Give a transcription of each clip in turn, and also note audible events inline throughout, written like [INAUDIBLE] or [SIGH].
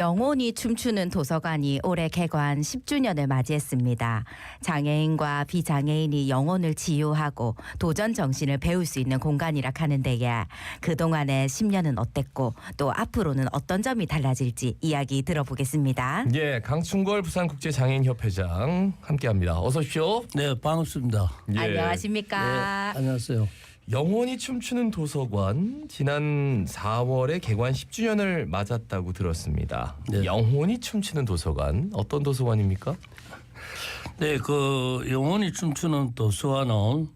영혼이 춤추는 도서관이 올해 개관 10주년을 맞이했습니다. 장애인과 비장애인이 영혼을 치유하고 도전 정신을 배울 수 있는 공간이라 하는데요. 그동안의 10년은 어땠고 또 앞으로는 어떤 점이 달라질지 이야기 들어보겠습니다. 예, 강충걸 부산국제장애인협회장 함께합니다. 어서 오십시오. 네, 반갑습니다. 예. 안녕하십니까? 네, 안녕하세요. 영혼이 춤추는 도서관 지난 4월에 개관 10주년을 맞았다고 들었습니다. 네. 영혼이 춤추는 도서관 어떤 도서관입니까? 네, 그 영원히 춤추는 도서관은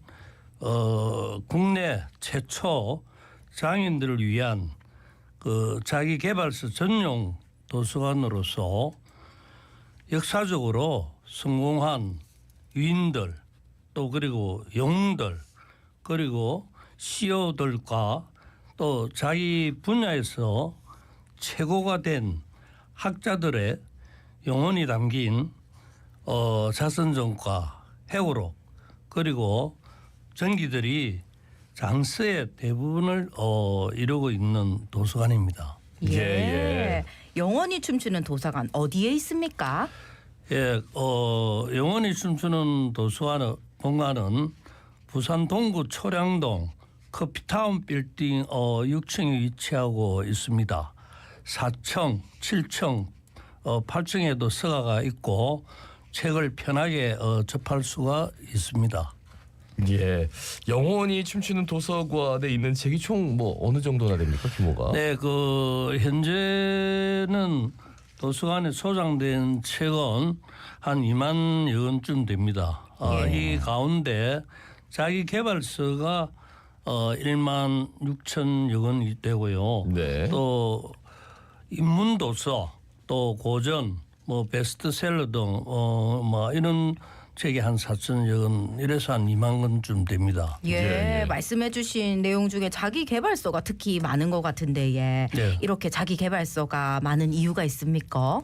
어, 국내 최초 장애인들을 위한 그 자기 개발서 전용 도서관으로서 역사적으로 성공한 위인들 또 그리고 영웅들 그리고 CEO들과 또 자기 분야에서 최고가 된 학자들의 영혼이 담긴 어, 자선정과 해오록 그리고 전기들이 장서의 대부분을 어, 이루고 있는 도서관입니다. 예. 예. 영혼이 춤추는 도서관 어디에 있습니까? 예, 어, 영원히 춤추는 도서관 공간은 부산 동구 초량동 커피타운 빌딩 어, 6층에 위치하고 있습니다. 4층, 7층, 어, 8층에도 서가가 있고 책을 편하게 어, 접할 수가 있습니다. 예, 영혼이 춤추는 도서관에 있는 책이 총 뭐 어느 정도나 됩니까 규모가? 네, 그 현재는 도서관에 소장된 책은 한 2만 여건쯤 됩니다. 어, 예. 이 가운데 자기 개발서가 어 1만 6천 여 건이 되고요. 네. 또 인문 도서, 또 고전, 뭐 베스트셀러 등어뭐 이런 책이 한 4천 여 건 이래서 한 2만 건쯤 됩니다. 예, 예, 예. 말씀해 주신 내용 중에 자기 개발서가 특히 많은 것 같은데 예. 네. 이렇게 자기 개발서가 많은 이유가 있습니까?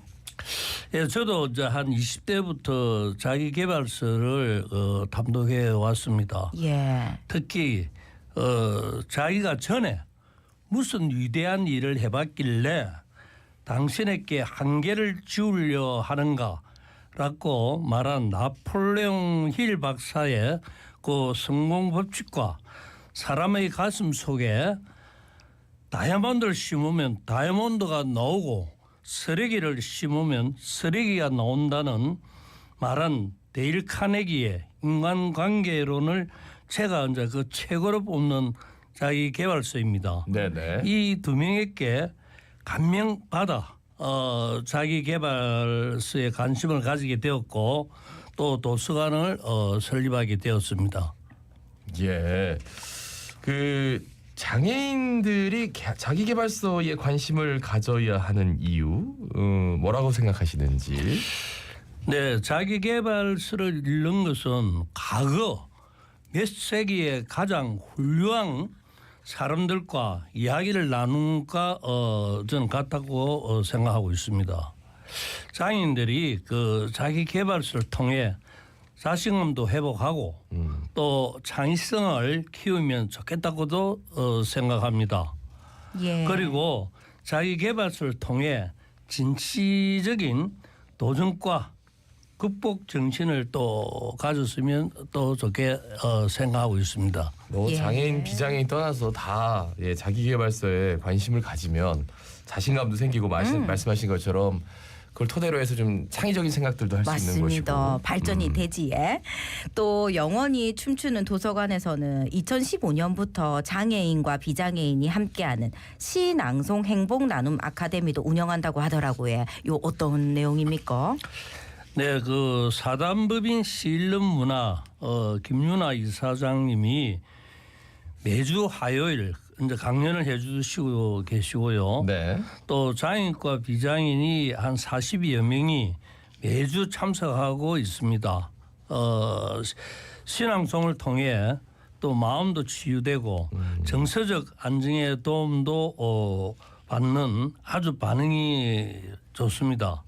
예, 저도 이제 한 20대부터 자기 개발서를 어, 탐독해 왔습니다. 예. 특히 어, 자기가 전에 무슨 위대한 일을 해봤길래 당신에게 한계를 지우려 하는가라고 말한 나폴레옹 힐 박사의 그 성공 법칙과 사람의 가슴 속에 다이아몬드를 심으면 다이아몬드가 나오고 쓰레기를 심으면 쓰레기가 나온다는 말한 데일 카네기의 인간관계론을 제가 이제 그 최고로 뽑는 자기 개발서입니다. 네네. 이 두 명에게 감명받아 어, 자기 개발서에 관심을 가지게 되었고 또 도서관을 어, 설립하게 되었습니다. 예. 그 장애인들이 개- 자기 개발서에 관심을 가져야 하는 이유 어, 뭐라고 생각하시는지? 네, 자기 개발서를 읽는 것은 과거 몇 세기의 가장 훌륭한 사람들과 이야기를 나눈과 어, 저는 같다고 어, 생각하고 있습니다. 장애인들이 그 자기 개발서를 통해 자신감도 회복하고 음. 또 창의성을 키우면 좋겠다고도 어, 생각합니다. 예. 그리고 자기 개발서를 통해 진취적인 도전과 극복 정신을 또 가졌으면 또 좋게 어, 생각하고 있습니다. 뭐 예. 장애인 비장애인 떠나서 다 예, 자기 개발서에 관심을 가지면 자신감도 생기고 말씀, 음. 말씀하신 것처럼 그걸 토대로 해서 좀 창의적인 생각들도 할 수 있는 맞습니다. 것이고 발전이 음. 되지에 또 영원히 춤추는 도서관에서는 2015년부터 장애인과 비장애인이 함께하는 시낭송 행복 나눔 아카데미도 운영한다고 하더라고요. 요 어떤 내용입니까? 네, 그 사단법인 시일름 문화 어, 김윤아 이사장님이 매주 화요일 이제 강연을 해주시고 계시고요. 네. 또 장애인과 비장애인이 한 40여 명이 매주 참석하고 있습니다. 어, 시- 신앙송을 통해 또 마음도 치유되고 정서적 안정에 도움도 어, 받는 아주 반응이 좋습니다.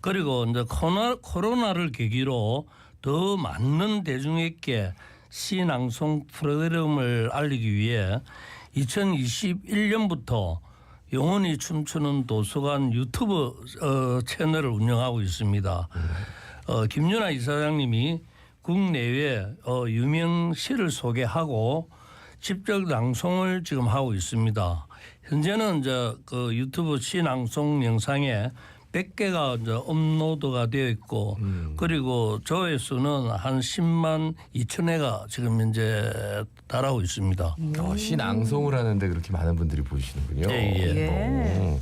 그리고 이제 코로나, 코로나를 계기로 더 많은 대중에게 시낭송 프로그램을 알리기 위해 2021년부터 영원히 춤추는 도서관 유튜브 어, 채널을 운영하고 있습니다. 어, 김윤아 이사장님이 국내외 어, 유명 시를 소개하고 직접 낭송을 지금 하고 있습니다. 현재는 이제 그 유튜브 시 낭송 영상에 100개가 이제 업로드가 되어 있고 그리고 조회수는 한 10만 2천 회가 지금 현재 달하고 있습니다. 어, 시 낭송을 하는데 그렇게 많은 분들이 보시는군요. 예, 예. 어.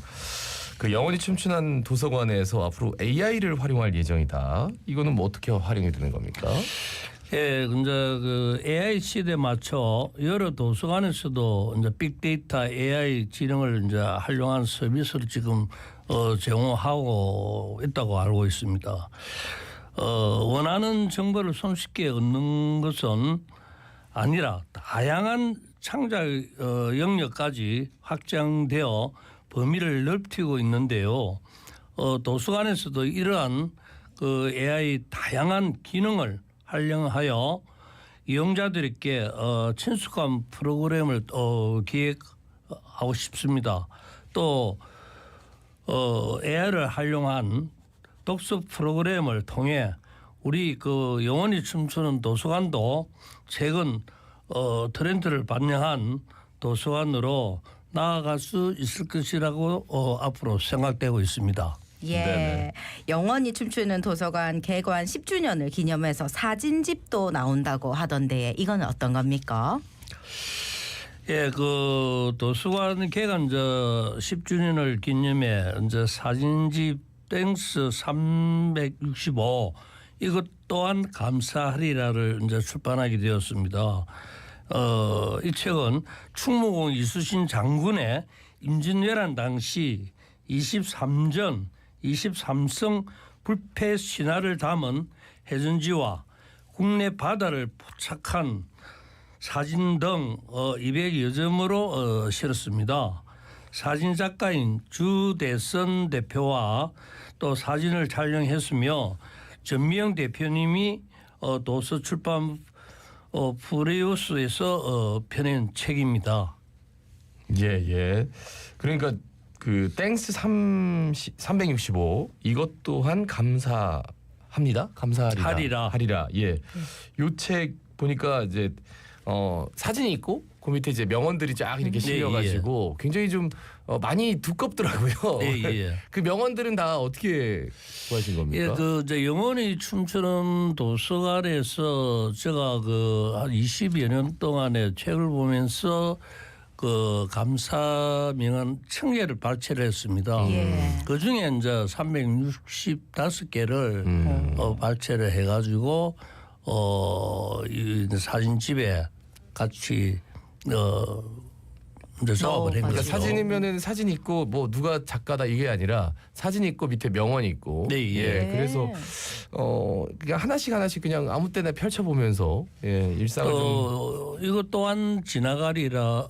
그 영원히 춤추는 도서관에서 앞으로 AI를 활용할 예정이다. 이거는 뭐 어떻게 활용이 되는 겁니까? 예, 이제 그 AI 시대에 맞춰 여러 도서관에서도 이제 빅데이터 AI 지능을 이제 활용한 서비스를 지금 어, 제공하고 있다고 알고 있습니다. 어, 원하는 정보를 손쉽게 얻는 것은 아니라 다양한 창작 어, 영역까지 확장되어 범위를 넓히고 있는데요. 어, 도서관에서도 이러한 그 AI 다양한 기능을 활용하여 이용자들에게 어, 친숙한 프로그램을 어, 기획하고 싶습니다. 또 어, AI를 활용한 독서 프로그램을 통해 우리 그 영원히 춤추는 도서관도 최근 어, 트렌드를 반영한 도서관으로 나아갈 수 있을 것이라고 어, 앞으로 생각되고 있습니다. 예. 네네. 영원히 춤추는 도서관 개관 10주년을 기념해서 사진집도 나온다고 하던데 이건 어떤 겁니까? 예, 그 도서관 개관 저 10주년을 기념해 이제 사진집 땡스 365 이것 또한 감사하리라를 이제 출판하게 되었습니다. 어, 이 책은 충무공 이수신 장군의 임진왜란 당시 23전 23성 불패 신화를 담은 해전지와 국내 바다를 포착한 사진 등 어, 200여 점으로 어, 실었습니다. 사진 작가인 주대선 대표와 또 사진을 촬영했으며 전미영 대표님이 어, 도서 출판 어, 프레우스에서 어, 펴낸 책입니다. 예, 예. 그러니까 그 땡스 3 365 이것 또한 감사합니다. 감사하리라. 하리라. 하리라. 예. 요 책 보니까 이제 어 사진이 있고 그 밑에 이제 명언들이 쫙 이렇게 예, 실려 가지고 굉장히 좀 어, 많이 두껍더라고요. 예, 예. [LAUGHS] 그 명언들은 다 어떻게 구하신 겁니까? 예, 그 이제 영원히 춤추는 도서관에서 제가 그 한 20여 년 동안에 책을 보면서 그 감사 명언 천 개를 발췌를 했습니다. 예. 그 중에 이제 365개를 음. 어, 발췌를 해가지고 어, 이 사진집에 같이 어, 이제 작업을 한 넣어가지고. 그러니까 거죠. 사진이면은 사진 있고 뭐 누가 작가다 이게 아니라 사진 있고 밑에 명언 있고 네, 예. 그래서 어 그냥 하나씩 하나씩 그냥 아무 때나 펼쳐 보면서 예 일상을 좀 어, 이것 또한 지나가리라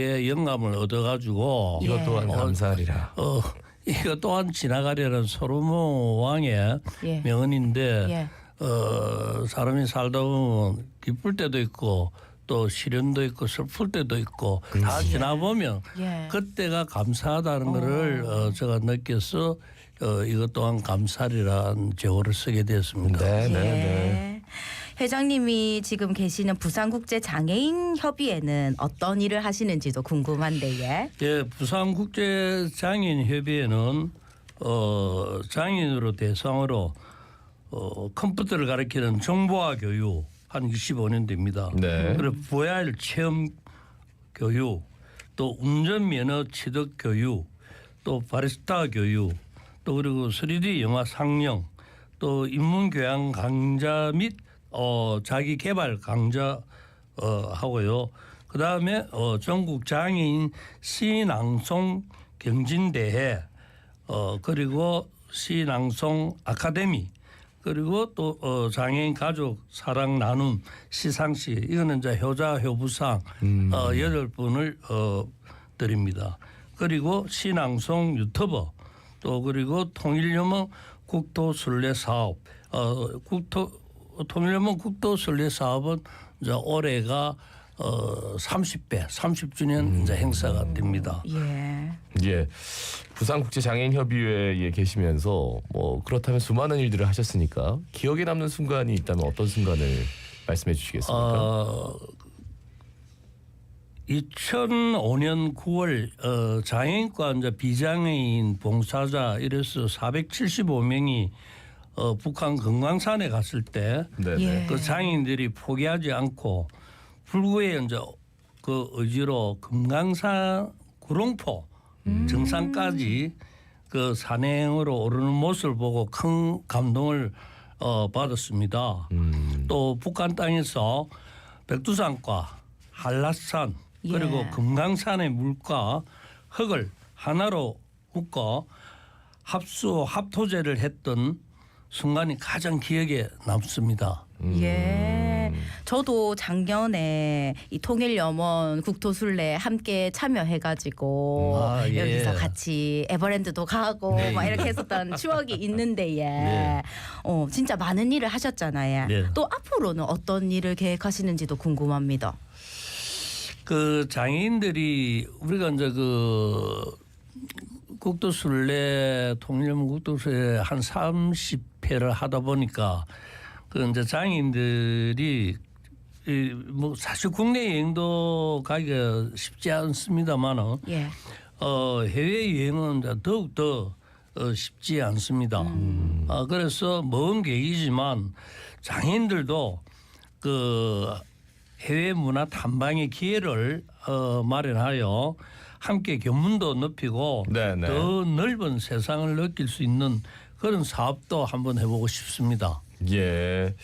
의 영감을 얻어가지고 이것 또한 예. 감사하리라. 어, 이거 또한 지나가리라는 소로몬 왕의 예. 명언인데 예. 어, 사람이 살다 보면 기쁠 때도 있고 또 시련도 있고 슬플 때도 있고 다 지나보면 예. 그때가 감사하다는 거를 어, 제가 느껴서 어, 이것 또한 감사리라는 제호를 쓰게 되었습니다. 네, 네, 네. 예. 회장님이 지금 계시는 부산국제 장애인 협의회는 어떤 일을 하시는지도 궁금한데 예. 예, 부산국제 장애인 협의회는 어, 장애인으로 대상으로 어, 컴퓨터를 가르치는 정보화 교육 한 25년 됩니다. 네. 그리고 VR 체험 교육, 또 운전 면허 취득 교육, 또 바리스타 교육, 또 그리고 3D 영화 상영, 또 인문 교양 강좌 및 어, 자기 개발 강좌 어, 하고요. 그 다음에 어, 전국 장애인 시낭송 경진대회, 어, 그리고 시낭송 아카데미, 그리고 또 어, 장애인 가족 사랑 나눔 시상식 이거는 이제 효자 효부상 어, 여덟 분을 어, 드립니다. 그리고 신앙송 유튜버 또 그리고 통일연맹 국토순례 사업 어, 국토 통일연맹 국토순례 사업은 이제 올해가 어 30배, 30주년 이제 행사가 됩니다. 예. 예. 부산국제장애인협의회에 계시면서 뭐 그렇다면 수많은 일들을 하셨으니까 기억에 남는 순간이 있다면 어떤 순간을 말씀해 주시겠습니까? 어 2005년 9월 어, 장애인과 이제 비장애인 봉사자 이래서 475명이 어, 북한 금강산에 갔을 때 네네. 예. 그 장애인들이 포기하지 않고 불구의 이제 그 의지로 금강산 구룡포 정상까지 그 산행으로 오르는 모습을 보고 큰 감동을 어, 받았습니다. 음. 또 북한 땅에서 백두산과 한라산 그리고 예. 금강산의 물과 흙을 하나로 묶어 합수 합토제를 했던 순간이 가장 기억에 남습니다. 예. 저도 작년에 이 통일 염원 국토순례 함께 참여해가지고 아, 예. 여기서 같이 에버랜드도 가고 네. 막 이렇게 했었던 [LAUGHS] 추억이 있는데 예. 네. 어 진짜 많은 일을 하셨잖아요. 네. 또 앞으로는 어떤 일을 계획하시는지도 궁금합니다. 그 장애인들이 우리가 이제 그 국도순례 통일문 국도순례 한 30회를 하다 보니까 그 이제 장애인들이 이뭐 사실 국내 여행도 가기가 쉽지 않습니다만은 예. 어, 해외 여행은 더욱 더 어, 쉽지 않습니다. 아, 그래서 먼 계기지만 장애인들도 그 해외 문화 탐방의 기회를 어, 마련하여 함께 견문도 높이고 네네. 더 넓은 세상을 느낄 수 있는 그런 사업도 한번 해보고 싶습니다. 예.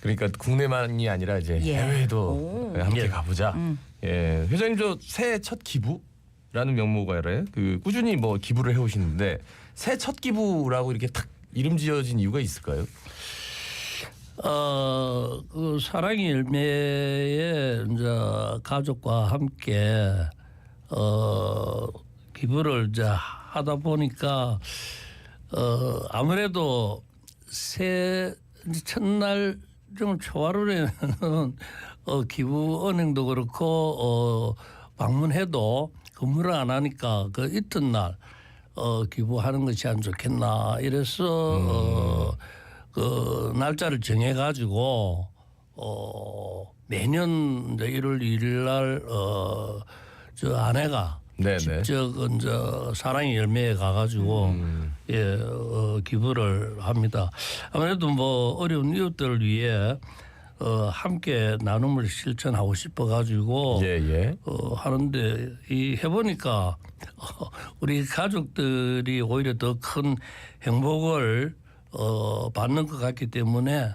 그러니까 국내만이 아니라 이제 예. 해외도 오. 음. 함께 예. 가보자. 예. 회장님 저 새해 첫 기부라는 명목 아래 그 꾸준히 뭐 기부를 해오시는데 새해 첫 기부라고 이렇게 탁 이름 지어진 이유가 있을까요? 어, 그 사랑의 열매에 이제 가족과 함께 어, 기부를 이제 하다 보니까 어, 아무래도 새 이제 첫날 좀 초하루에는 어, 기부 은행도 그렇고 어, 방문해도 근무를 안 하니까 그 이튿날 어, 기부하는 것이 안 좋겠나. 이래서 어, 그 날짜를 정해 가지고 어 매년 이제 1월 1일 날 어 저 아내가 네네. 직접 이제 사랑의 열매에 가가지고 음. 예 어, 기부를 합니다. 아무래도 뭐 어려운 이웃들을 위해 어 함께 나눔을 실천하고 싶어가지고 예 예. 어, 하는데 이 해보니까 어, [LAUGHS] 우리 가족들이 오히려 더 큰 행복을 어, 받는 것 같기 때문에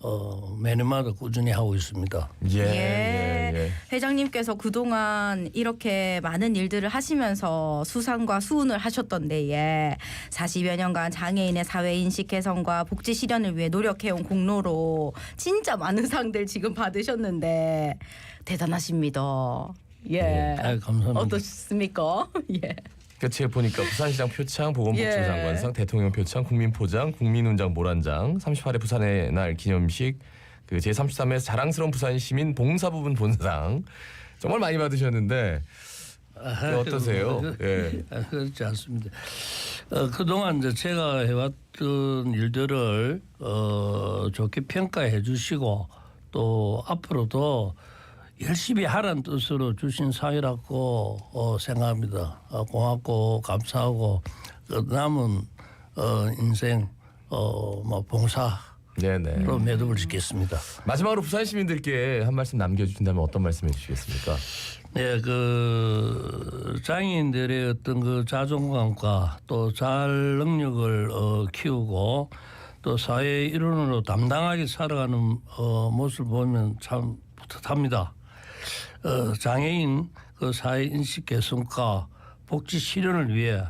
어, 매년마다 꾸준히 하고 있습니다. 예. 예. 예. 예. 회장님께서 그동안 이렇게 많은 일들을 하시면서 수상과 수운을 하셨던데 예. 40여 년간 장애인의 사회 인식 개선과 복지 실현을 위해 노력해온 공로로 진짜 많은 상들 지금 받으셨는데 대단하십니다. 예. 아유, 감사합니다. 어떻습니까? [LAUGHS] 예. 끝에 보니까 부산시장 표창, 보건복지부 예. 장관상, 대통령 표창, 국민포장, 국민훈장 모란장, 38회 부산의 날 기념식, 그 제33회 자랑스러운 부산 시민 봉사부분 본상 정말 많이 받으셨는데 그 어떠세요? 예. [LAUGHS] 아, 그렇지 않습니다. 어, 그동안 이제 제가 해왔던 일들을 어, 좋게 평가해 주시고 또 앞으로도 열심히 하라는 뜻으로 주신 상이라고 어, 생각합니다. 어, 고맙고 감사하고 그 남은 어, 인생 어, 뭐 봉사로 네네. 매듭을 짓겠습니다. 마지막으로 부산 시민들께 한 말씀 남겨주신다면 어떤 말씀 해 주시겠습니까? 네, 그 장애인들의 어떤 그 자존감과 또 잘 능력을 어, 키우고 또 사회 일원으로 담당하게 살아가는 어, 모습을 보면 참 뿌듯합니다. 어, 장애인 그 사회 인식 개선과 복지 실현을 위해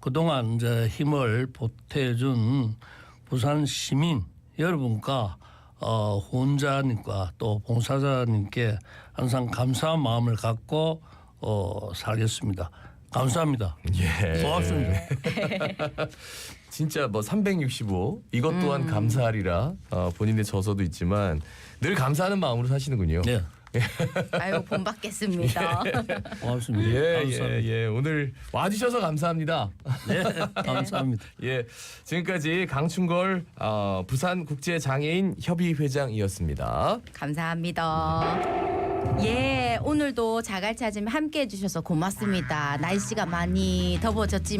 그동안 이제 힘을 보태준 부산 시민 여러분과 어, 후원자님과 또 봉사자님께 항상 감사한 마음을 갖고 어, 살겠습니다. 감사합니다. 예. 고맙습니다. [LAUGHS] 진짜 뭐 365 이것 또한 음. 감사하리라 어, 본인의 저서도 있지만 늘 감사하는 마음으로 사시는군요. 네. 아유 본받겠습니다. [LAUGHS] 고맙습니다. 예, 감사합니다. 예, 예. 오늘 와주셔서 감사합니다. 네, 감사합니다. [LAUGHS] 예, 지금까지 강충걸 어, 부산 국제 장애인 협의 회장이었습니다. 감사합니다. 예, 오늘도 자갈찾음 함께 해주셔서 고맙습니다. 날씨가 많이 더워졌지만